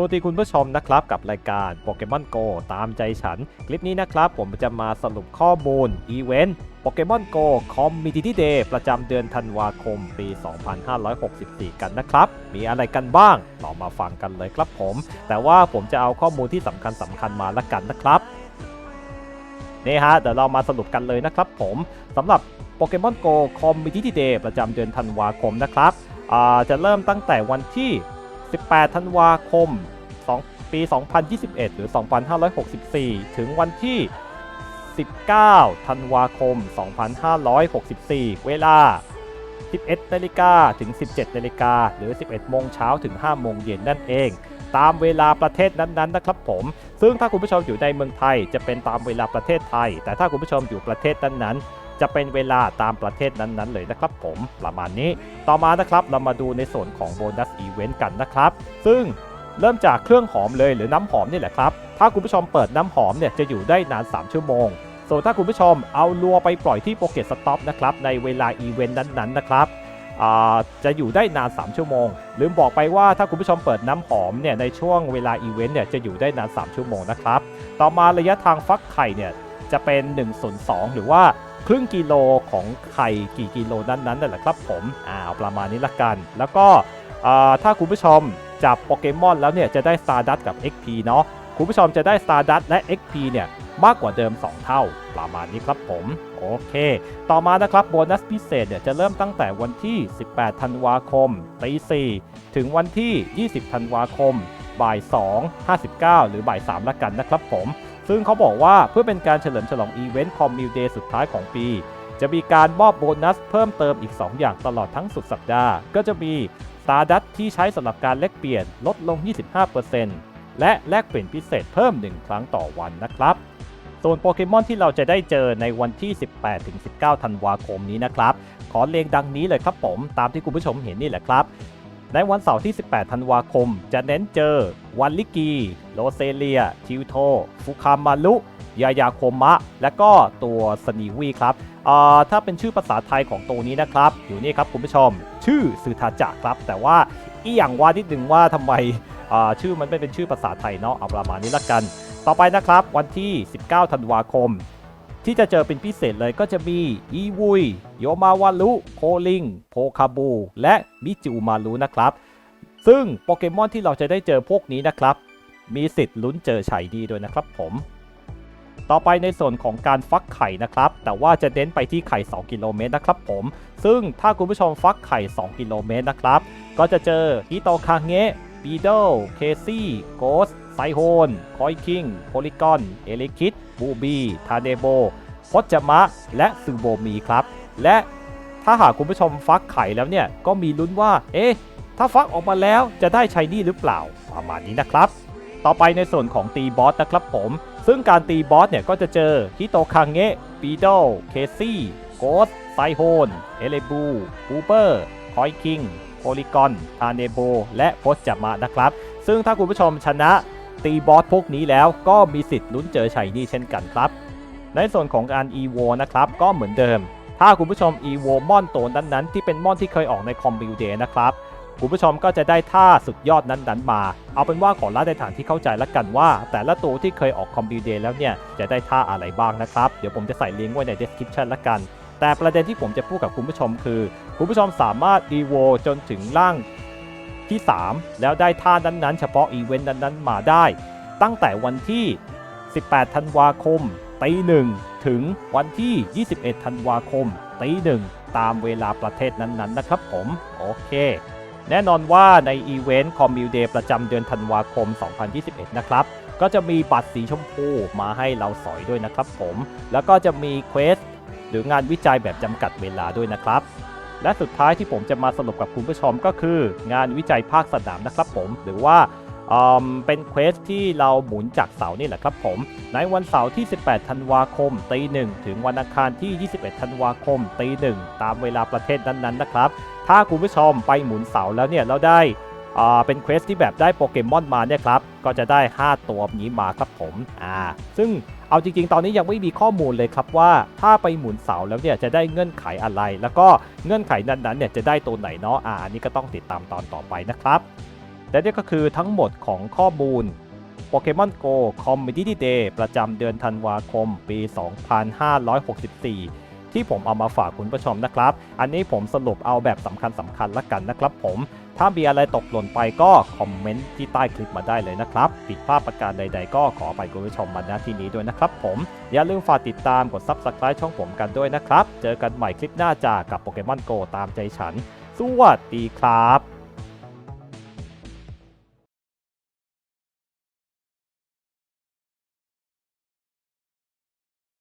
ตัวที่คุณผู้ชมนะครับกับรายการโปเกมอนโกตามใจฉัน คลิปนี้นะครับผมจะมาสรุปข้อมูลอีเวนต์โปเกมอนโกคอมมิตี้เดย์ประจำเดือนธันวาคมปี 2564 กันนะครับ มีอะไรกันบ้างเรามาฟังกันเลยครับผม แต่ว่าผมจะเอาข้อมูลที่สำคัญสำคัญมาละกันนะครับนี่ฮะเดี๋ยวเรามาสรุปกันเลยนะครับผมสำหรับโปเกมอนโกคอมมิตี้เดย์ประจำเดือนธันวาคมนะครับจะเริ่มตั้งแต่วันที่ 18 ธันวาคม 2 ปี 2021 หรือ 2564 ถึงวันที่ 19 ธันวาคม 2564 เวลา 11นาฬิกาถึง 17นาฬิกาหรือ 11 โมงเช้าถึง 5 โมงเย็นนั่นเอง ตามเวลาประเทศนั้นๆนะครับผม ซึ่งถ้าคุณผู้ชมอยู่ในเมืองไทยจะเป็นตามเวลาประเทศไทย แต่ถ้าคุณผู้ชมอยู่ประเทศนั้นๆ จะเป็นเวลาตามประเทศนั้นๆ เลยนะครับผมประมาณนี้ ต่อมานะครับเรามาดูในส่วนของโบนัสอีเวนต์กันนะครับ ซึ่งเริ่มจากเครื่องหอมเลยหรือน้ำหอมนี่แหละครับ ถ้าคุณผู้ชมเปิดน้ำหอมเนี่ยจะอยู่ได้นาน 3 ชั่วโมง ส่วนถ้าคุณผู้ชมเอาลัวไปปล่อยที่โปเกตสต็อปนะครับในเวลาอีเวนต์นั้นๆนะครับจะอยู่ได้นาน 3 ชั่วโมง ลืมบอกไปว่าถ้าคุณผู้ชมเปิดน้ำหอมเนี่ยในช่วงเวลาอีเวนต์เนี่ยจะอยู่ได้นาน 3 ชั่วโมงนะครับ ต่อมาระยะทางฟักไข่เนี่ยจะเป็น1ส่วน2หรือว่า ครึ่งกิโลของไข่กี่กิโลนั้นๆนั่นแหละครับผมอ่าเอาประมาณนี้ละกัน แล้วก็อ่าถ้าคุณผู้ชมจับโปเกมอนแล้วเนี่ยจะได้ Stardust กับ XP เนาะคุณผู้ชมจะได้ Stardust และ XP เนี่ยมากกว่าเดิม 2 เท่า ประมาณนี้ครับผม โอเค ต่อมานะครับโบนัสพิเศษเนี่ยจะเริ่มตั้งแต่วันที่ 18 ธันวาคมตี4ถึงวันที่ 20 ธันวาคม บ่าย 2 59 หรือบ่าย 3 ละกันนะครับผม ซึ่งเขาบอกว่าเพื่อเป็นการเฉลิมฉลองอีเวนต์คอมมิวเดย์สุดท้ายของปี จะมีการมอบโบนัสเพิ่มเติมอีก 2 อย่างตลอดทั้งสุดสัปดาห์ ก็จะมี Stardust ที่ใช้สำหรับการแลกเปลี่ยนลดลง 25%และแลกเปลี่ยนพิเศษเพิ่ม 1 ครั้งต่อวันนะครับส่วนโปเกมอนที่เราจะได้เจอในวันที่ 18-19 ธันวาคมนี้นะครับ ขอเรียงดังนี้เลยครับผม ตามที่คุณผู้ชมเห็นนี่แหละครับ ในวันเสาร์ที่ 18 ธันวาคม จะเน้นเจอ วันลิกี โลเซเลียทิวโท ฟุคามารุยายาโคมะ และก็ตัวสนีวีครับอ่าถ้าเป็นชื่อภาษาไทยของตัวนี้นะครับ อยู่นี่ครับคุณผู้ชม ชื่อสือทาจะครับ แต่ว่าอีอย่างว่านิดนึงว่าทำไมอ่าชื่อมันไม่เป็นชื่อภาษาไทยเนาะเอาประมาณนี้ละกัน ต่อไปนะครับวันที่ 19 ธันวาคม ที่จะเจอเป็นพิเศษเลยก็จะมีอีวุยโยมาวารุโคลิง โพคาบู และมิจูมารุนะครับ ซึ่งโปเกมอนที่เราจะได้เจอพวกนี้นะครับ มีสิทธิ์ลุ้นเจอไฉดีด้วยนะครับผม ต่อไปในส่วนของการฟักไข่นะครับ แต่ว่าจะเน้นไปที่ไข่ 2 กิโลเมตรนะครับผม ซึ่งถ้าคุณผู้ชมฟักไข่ 2 กิโลเมตรนะครับ ก็จะเจอฮิโตคาเงะบีโดเคซี่โกส ไซโฮน คอยคิง โพลิกอน เอลิคิดบูบี ทาเดโบพจมะ และซูโบมีครับ และถ้าหากคุณผู้ชมฟักไข่แล้วเนี่ย ก็มีลุ้นว่า เอ๊ะ ถ้าฟักออกมาแล้วจะได้ใช้นี่หรือเปล่า ประมาณนี้นะครับ ต่อไปในส่วนของตีบอสนะครับผม ซึ่งการตีบอสเนี่ยก็จะเจอฮิโตคังเงะปีโดเคซี่โกสไซโฮน เอเลบูบูเปอร์ คอยคิงโพลิกอนทาเนโบ และโพจามะนะครับ ซึ่งถ้าคุณผู้ชมชนะ ตีบอสพวกนี้แล้วก็มีสิทธิ์ลุ้นเจอชัยนี่เช่นกันครับ ในส่วนของการ EVO นะครับก็เหมือนเดิม ถ้าคุณผู้ชม EVO มอนตัวนั้นๆที่เป็นมอนที่เคยออกในคอมบิวเดย์นะครับคุณผู้ชมก็จะได้ท่าสุดยอดนั้นๆมา เอาเป็นว่าขอล่าในฐานที่เข้าใจละกันว่า แต่ละตัวที่เคยออกคอมบิวเดย์แล้วเนี่ยจะได้ท่าอะไรบ้างนะครับ เดี๋ยวผมจะใส่ลิงก์ไว้ใน description ละกัน แต่ประเด็นที่ผมจะพูดกับคุณผู้ชมคือ คุณผู้ชมสามารถ EVO จนถึงร่าง ที่ 3 แล้วได้ท่านั้นๆ เฉพาะอีเวนต์นั้นๆ มาได้ ตั้งแต่วันที่ 18 ธันวาคมตีหนึ่งถึงวันที่ 21 ธันวาคมตีหนึ่งตามเวลาประเทศนั้นๆนะครับผม โอเค แน่นอนว่าในอีเวนต์คอมมิวเดย์ประจำเดือนธันวาคม 2021 นะครับ ก็จะมีบัตรสีชมพูมาให้เราสอยด้วยนะครับผม แล้วก็จะมีเควสหรืองานวิจัยแบบจำกัดเวลาด้วยนะครับ และสุดท้ายที่ผมจะมาสรุปกับคุณผู้ชมก็คือ งานวิจัยภาคสนามนะครับผม หรือว่าเป็นเควสที่เราหมุนจากเสานี่แหละครับผม ในวันเสาร์ที่ 18 ธันวาคมตีหนึ่งถึงวันอังคารที่ 21 ธันวาคมตีหนึ่งตามเวลาประเทศนั้นๆนะครับ ถ้าคุณผู้ชมไปหมุนเสาแล้วเนี่ยเราได้เป็นเควสที่แบบได้โปเกมอนมาเนี่ยครับ ก็จะได้ 5 ตัวนี้มาครับผมอ่าซึ่ง เอาจริงๆ ตอนนี้ยังไม่มีข้อมูลเลยครับว่าถ้าไปหมุนเสาแล้วเนี่ยจะได้เงื่อนไขอะไร แล้วก็เงื่อนไขนั้นๆเนี่ยจะได้ตัวไหนเนาะอ่าอันนี้ก็ต้องติดตามตอนต่อไปนะครับและนี่ก็คือทั้งหมดของข้อมูล Pokemon Go Community Day ประจำเดือนธันวาคม ปี 2564 ที่ผมเอามาฝากคุณผู้ชมนะครับ อันนี้ผมสรุปเอาแบบสำคัญสำคัญละกันนะครับผม ถ้ามีอะไรตกหล่นไปก็คอมเมนต์ที่ใต้คลิปมาได้เลยนะครับผิดพลาดประการใด ๆ ก็ขอไปคุณผู้ชมมาณที่นี้ด้วยนะครับผมอย่าลืมฝากติดตามกด Subscribe ช่องผมกันด้วยนะครับ เจอกันใหม่คลิปหน้าจากกับโปเกมอนโกตามใจฉัน สวัสดีครับ